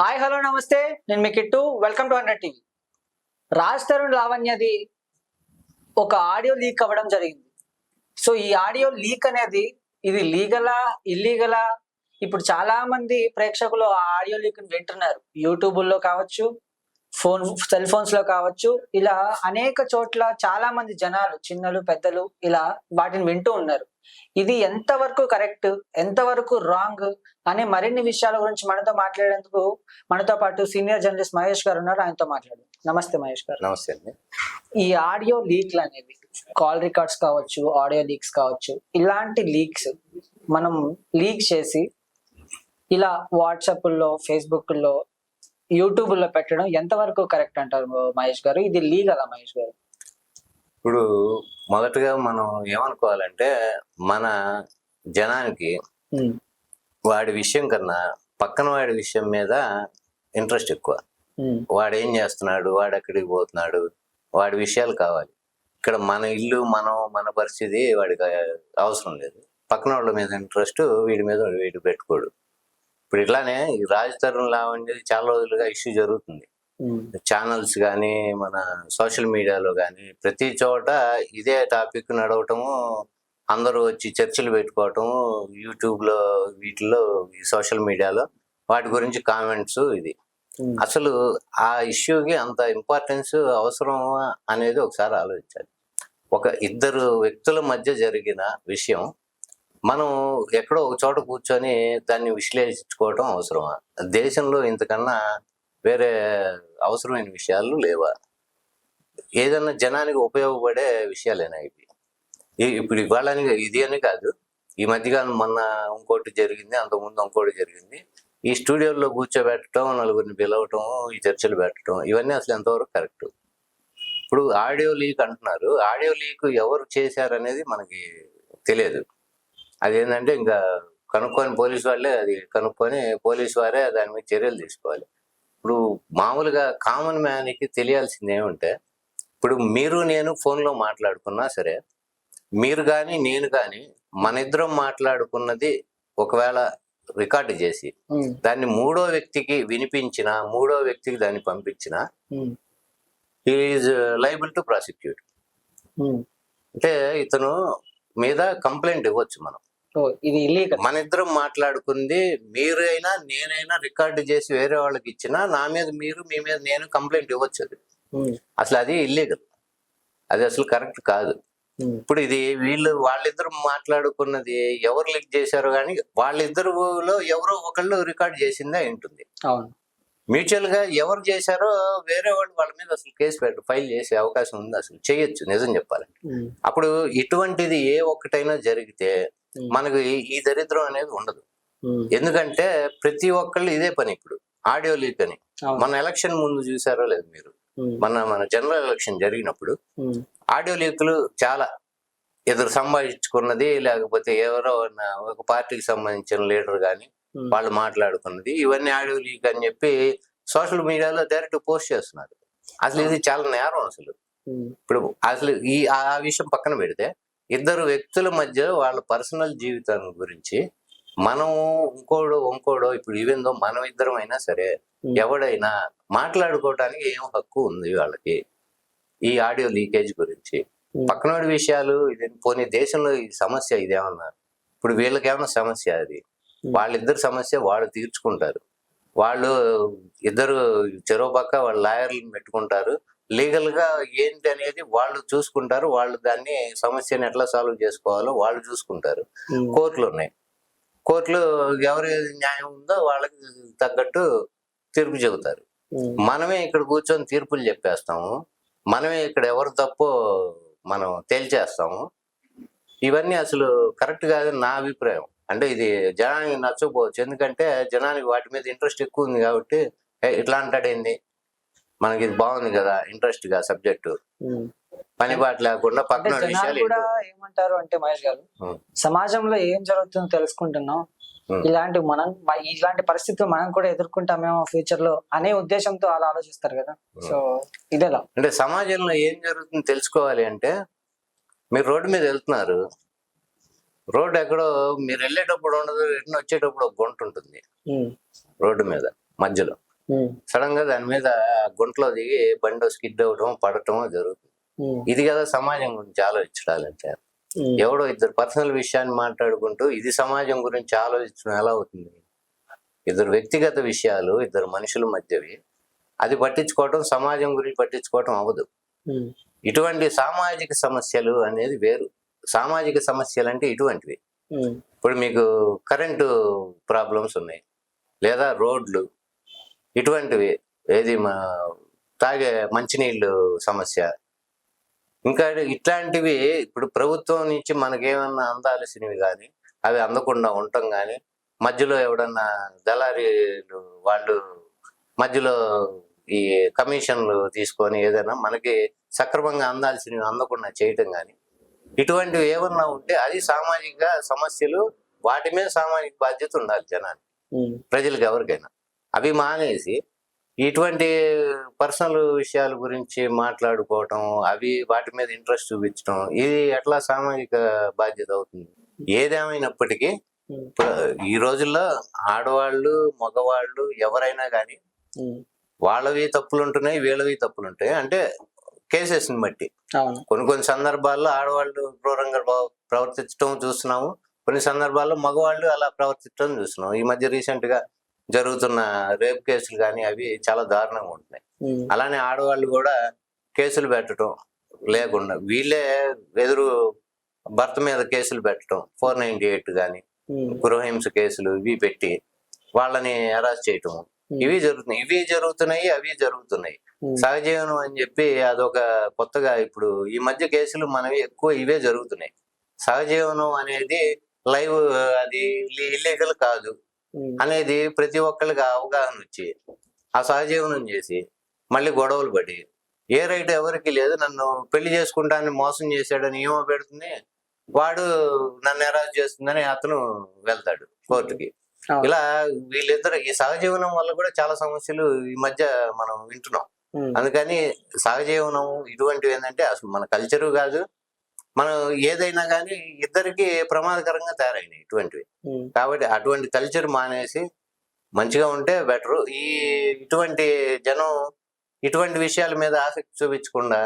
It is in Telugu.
హాయ్ హలో నమస్తే. నేను మీ Kittu. Welcome to hundred TV Raj Tarun లావణ్యది ఒక ఆడియో లీక్ అవ్వడం జరిగింది. సో ఈ ఆడియో లీక్ అనేది ఇది లీగలా ఇల్లీగలా? ఇప్పుడు చాలా మంది ప్రేక్షకులు ఆ ఆడియో లీక్ వింటున్నారు. యూట్యూబ్లో కావచ్చు ఫోన్ సెల్ ఫోన్స్లో కావచ్చు. ఇలా అనేక చోట్ల చాలా మంది జనాలు చిన్నలు పెద్దలు ఇలా వాటిని వింటూ ఉన్నారు. ఇది ఎంతవరకు కరెక్ట్ ఎంతవరకు రాంగ్ అనే మరిన్ని విషయాల గురించి మనతో మాట్లాడేందుకు మనతో పాటు సీనియర్ జర్నలిస్ట్ మహేష్ గారు ఉన్నారు. ఆయనతో మాట్లాడు నమస్తే మహేష్ గారు. నమస్తే అండి. ఈ ఆడియో లీక్లు అనేవి కాల్ రికార్డ్స్ కావచ్చు ఆడియో లీక్స్ కావచ్చు ఇలాంటి లీక్స్ మనం లీక్ చేసి ఇలా వాట్సాప్లో ఫేస్బుక్లో యూట్యూబ్లో పెట్టడం ఎంతవరకు కరెక్ట్ అంటారు మహేష్ గారు? ఇది లీగలా మహేష్ గారు? ఇప్పుడు మొదటగా మనం ఏమనుకోవాలంటే మన జనానికి వాడి విషయం కన్నా పక్కన వాడి విషయం మీద ఇంట్రెస్ట్ ఎక్కువ. వాడు ఏం చేస్తున్నాడు? వాడు ఎక్కడికి పోతున్నాడు? వాడి విషయాలు కావాలి. ఇక్కడ మన ఇల్లు మనం మన పరిస్థితి వాడికి అవసరం లేదు. పక్కన వాళ్ళ మీద ఇంట్రెస్ట్ వీడి మీద వీడు పెట్టుకోడు. ఇప్పుడు ఇట్లానే ఈ రాజ్ తరుణ్ లావణ్యది చాలా రోజులుగా ఇష్యూ జరుగుతుంది. ఛానల్స్ కానీ మన సోషల్ మీడియాలో కానీ ప్రతి చోట ఇదే టాపిక్ నడవటము అందరూ వచ్చి చర్చలు పెట్టుకోవటము యూట్యూబ్లో వీటిలో ఈ సోషల్ మీడియాలో వాటి గురించి కామెంట్స్ ఇది. అసలు ఆ ఇష్యూకి అంత ఇంపార్టెన్స్ అవసరమా అనేది ఒకసారి ఆలోచించాలి. ఒక ఇద్దరు వ్యక్తుల మధ్య జరిగిన విషయం మనం ఎక్కడో ఒక చోట కూర్చొని దాన్ని విశ్లేషించుకోవటం అవసరమా? దేశంలో ఇంతకన్నా వేరే అవసరమైన విషయాలు లేవా? ఏదన్నా జనానికి ఉపయోగపడే విషయాలేనా ఇవి? ఇప్పుడు ఇవాళ ఇది అని కాదు. ఈ మధ్యకాలం మొన్న ఇంకోటి జరిగింది అంతకుముందు ఇంకోటి జరిగింది. ఈ స్టూడియోలో కూర్చోబెట్టడం నలుగురిని పిలవటం ఈ చర్చలు పెట్టడం ఇవన్నీ అసలు ఎంతవరకు కరెక్ట్? ఇప్పుడు ఆడియో లీక్ అంటున్నారు. ఆడియో లీక్ ఎవరు చేశారనేది మనకి తెలియదు. అదేంటంటే ఇంకా కనుక్కొని పోలీసు వాళ్ళే అది కనుక్కొని పోలీసు వారే దాని మీద చర్యలు తీసుకోవాలి. ఇప్పుడు మామూలుగా కామన్ మ్యాన్కి తెలియాల్సింది ఏమంటే ఇప్పుడు మీరు నేను ఫోన్లో మాట్లాడుకున్నా సరే మీరు కానీ నేను కానీ మన ఇద్దరం మాట్లాడుకున్నది ఒకవేళ రికార్డు చేసి దాన్ని మూడో వ్యక్తికి వినిపించిన మూడో వ్యక్తికి దాన్ని పంపించిన ఈజ్ లైబుల్ టు ప్రాసిక్యూట్. అంటే ఇతను మీద కంప్లైంట్ ఇవ్వచ్చు మనం. ఇది ఇల్లీగల్ మన ఇద్దరం మాట్లాడుకుంది మీరైనా నేనైనా రికార్డు చేసి వేరే వాళ్ళకి ఇచ్చినా నా మీద మీరు మీ మీద నేను కంప్లైంట్ ఇవ్వచ్చు అది. అసలు అది ఇల్లీగల్ అది అసలు కరెక్ట్ కాదు. ఇప్పుడు ఇది వీళ్ళు వాళ్ళిద్దరు మాట్లాడుకున్నది ఎవరు లీక్ చేశారో కానీ వాళ్ళిద్దరులో ఎవరో ఒకళ్ళు రికార్డ్ చేసిందే ఉంటుంది. అవును. మ్యూచువల్గా ఎవరు చేశారో వేరే వాళ్ళు వాళ్ళ మీద అసలు కేసు పెట్టు ఫైల్ చేసే అవకాశం ఉంది అసలు. చేయొచ్చు నిజం చెప్పాలి ఉమ్, అప్పుడు ఇటువంటిది ఏ ఒక్కటైనా జరిగితే మనకు ఈ- దరిద్రం అనేది ఉండదు. ఎందుకంటే ప్రతి ఒక్కళ్ళు ఇదే పని ఇప్పుడు. ఆడియో లీక్ అని. మన ఎలక్షన్ ముందు చూసారో లేదు మీరు? మన మన జనరల్ ఎలక్షన్ జరిగినప్పుడు ఆడియో లీకులు చాలా. ఎదురు సంభాషించుకున్నది లేకపోతే ఎవరో ఒక పార్టీకి సంబంధించిన లీడర్ కానీ వాళ్ళు మాట్లాడుకున్నది. ఇవన్నీ ఆడియో లీక్ అని చెప్పి సోషల్ మీడియాలో డైరెక్ట్ పోస్ట్ చేస్తున్నారు. అసలు ఇది చాలా నేరం అసలు. ఇప్పుడు అసలు ఈ ఆ విషయం పక్కన పెడితే ఇద్దరు వ్యక్తుల మధ్య వాళ్ళ పర్సనల్ జీవితం గురించి మనం ఇంకోడో ఇంకోడో ఇప్పుడు ఈవెందో మనం ఇద్దరం అయినా సరే. ఎవడైనా మాట్లాడుకోవటానికి ఏం హక్కు ఉంది వాళ్ళకి ఈ ఆడియో లీకేజ్ గురించి. పక్కనోడి విషయాలు ఇది పోనీ దేశంలో ఈ సమస్య ఇదేమన్నా ఇప్పుడు వీళ్ళకి ఏమన్నా సమస్య అది. వాళ్ళిద్దరు సమస్య వాళ్ళు తీర్చుకుంటారు వాళ్ళు ఇద్దరు చెరో పక్క వాళ్ళ లాయర్లను పెట్టుకుంటారు లీగల్గా ఏంటి అనేది వాళ్ళు చూసుకుంటారు. వాళ్ళు దాన్ని సమస్యని ఎట్లా సాల్వ్ చేసుకోవాలో వాళ్ళు చూసుకుంటారు. ఉమ్, కోర్టులు ఉన్నాయి. కోర్టులు ఎవరి న్యాయం ఉందో వాళ్ళకి తగ్గట్టు తీర్పు చెబుతారు. ఉమ్, మనమే ఇక్కడ కూర్చొని తీర్పులు చెప్పేస్తాము. మనమే ఇక్కడ ఎవరు తప్పో మనం తేల్చేస్తాము. ఇవన్నీ అసలు కరెక్ట్ కాదని నా అభిప్రాయం. అంటే ఇది జనానికి నచ్చకపోవచ్చు. ఎందుకంటే జనానికి వాటి మీద ఇంట్రెస్ట్ ఎక్కువ ఉంది కాబట్టి "ఏ, ఇట్లా అంటాడేంది మనకి ఇది బాగుంది కదా ఇంట్రెస్ట్గా సబ్జెక్టు. పని పాట లేకుండా పక్కన విషయాలు కూడా. ఏమంటారు అంటే మహేష్ గారు. సమాజంలో ఏం జరుగుతుందో తెలుసుకుంటున్నాం. ఇలాంటి మనం ఇలాంటి పరిస్థితులు మనం కూడా ఎదుర్కొంటామేమో ఫ్యూచర్లో అనే ఉద్దేశంతో అలా ఆలోచిస్తారు కదా. సో ఇదేలా. అంటే సమాజంలో ఏం జరుగుతుందో తెలుసుకోవాలి అంటే మీరు రోడ్డు మీద వెళ్తున్నారు. రోడ్డు ఎక్కడో మీరు వెళ్ళేటప్పుడు ఉండదు రిటర్న్ వచ్చేటప్పుడు ఒక గుంట ఉంటుంది. రోడ్డు మీద మధ్యలో. సడన్గా దాని మీద గుంటలో దిగి బండి స్కిడ్ అవడం పడటం జరుగుతుంది. ఇది కదా సమాజం గురించి ఆలోచించాలంటే. ఎవడో ఇద్దరు పర్సనల్ విషయాన్ని మాట్లాడుకుంటూ ఇది సమాజం గురించి ఆలోచించడం ఎలా అవుతుంది? ఇద్దరు వ్యక్తిగత విషయాలు ఇద్దరు మనుషుల మధ్యవి అది పట్టించుకోవటం సమాజం గురించి పట్టించుకోవటం అవ్వదు. ఇటువంటి సామాజిక సమస్యలు అనేది వేరు. సామాజిక సమస్యలు అంటే ఇటువంటివి ఇప్పుడు మీకు కరెంటు ప్రాబ్లమ్స్ ఉన్నాయి. లేదా రోడ్లు ఇటువంటివి. ఏది మా తాగే మంచినీళ్ళు సమస్య. ఇంకా ఇట్లాంటివి ఇప్పుడు ప్రభుత్వం నుంచి మనకేమన్నా అందాల్సినవి కానీ అవి అందకుండా ఉండటం కానీ మధ్యలో ఎవడన్నా దళారీలు వాళ్ళు మధ్యలో ఈ కమిషన్లు తీసుకొని ఏదైనా మనకి సక్రమంగా అందాల్సినవి అందకుండా చేయటం కానీ ఇటువంటివి ఏమన్నా ఉంటే అది సామాజిక సమస్యలు వాటి మీద సామాజిక బాధ్యత ఉండాలి జనానికి. ప్రజలకు ఎవరికైనా. అవి మానేసి ఇటువంటి పర్సనల్ విషయాల గురించి మాట్లాడుకోవటం అవి వాటి మీద ఇంట్రెస్ట్ చూపించడం ఇది ఎట్లా సామాజిక బాధ్యత అవుతుంది? ఏదేమైనప్పటికీ ఈ రోజుల్లో ఆడవాళ్ళు మగవాళ్ళు ఎవరైనా కానీ వాళ్ళవి తప్పులు ఉంటున్నాయి వీళ్ళవి తప్పులు ఉంటాయి. అంటే కేసెస్ని బట్టి. కొన్ని కొన్ని సందర్భాల్లో ఆడవాళ్ళు క్రూరంగా ప్రవ- ప్రవర్తించడం చూస్తున్నాము. కొన్ని సందర్భాల్లో మగవాళ్ళు అలా ప్రవర్తించడం చూస్తున్నాం ఈ మధ్య రీసెంట్గా జరుగుతున్న రేప్ కేసులు కానీ అవి చాలా దారుణంగా ఉంటున్నాయి. అలానే ఆడవాళ్ళు కూడా కేసులు పెట్టడం లేకుండా వీళ్ళే ఎదురు భర్త మీద కేసులు పెట్టడం ఫోర్ నైన్టీ ఎయిట్ కానీ గృహహింస కేసులు ఇవి పెట్టి వాళ్ళని అరెస్ట్ చేయటం. ఇవి జరుగుతున్నాయి. ఇవి జరుగుతున్నాయి అవి జరుగుతున్నాయి. సహజీవనం అని చెప్పి అదొక కొత్తగా ఇప్పుడు ఈ మధ్య కేసులు మనవి ఎక్కువ ఇవే జరుగుతున్నాయి. సహజీవనం అనేది లైవ్ అది ఇల్లీగల్ కాదు. అనేది ప్రతి ఒక్కరికి అవగాహన వచ్చి ఆ సహజీవనం చేసి మళ్ళీ గొడవలు పడి ఏ రైట్ ఎవరికి లేదు నన్ను పెళ్ళి చేసుకుంటానని మోసం చేశాడని ఏమో పెడుతుంది వాడు నన్ను ఎరాజ్ చేస్తుందని అతను వెళ్తాడు కోర్టుకి. ఇలా వీళ్ళిద్దరు ఈ సహజీవనం వల్ల కూడా చాలా సమస్యలు ఈ మధ్య మనం వింటున్నాం. అందుకని సహజీవనం ఇటువంటివి ఏంటంటే అసలు మన కల్చరు కాదు మనం ఏదైనా కానీ ఇద్దరికి ప్రమాదకరంగా తయారైనాయి ఇటువంటివి. కాబట్టి అటువంటి కల్చర్ మానేసి మంచిగా ఉంటే బెటరు. ఈ ఇటువంటి జనం ఇటువంటి విషయాల మీద ఆసక్తి చూపించకుండా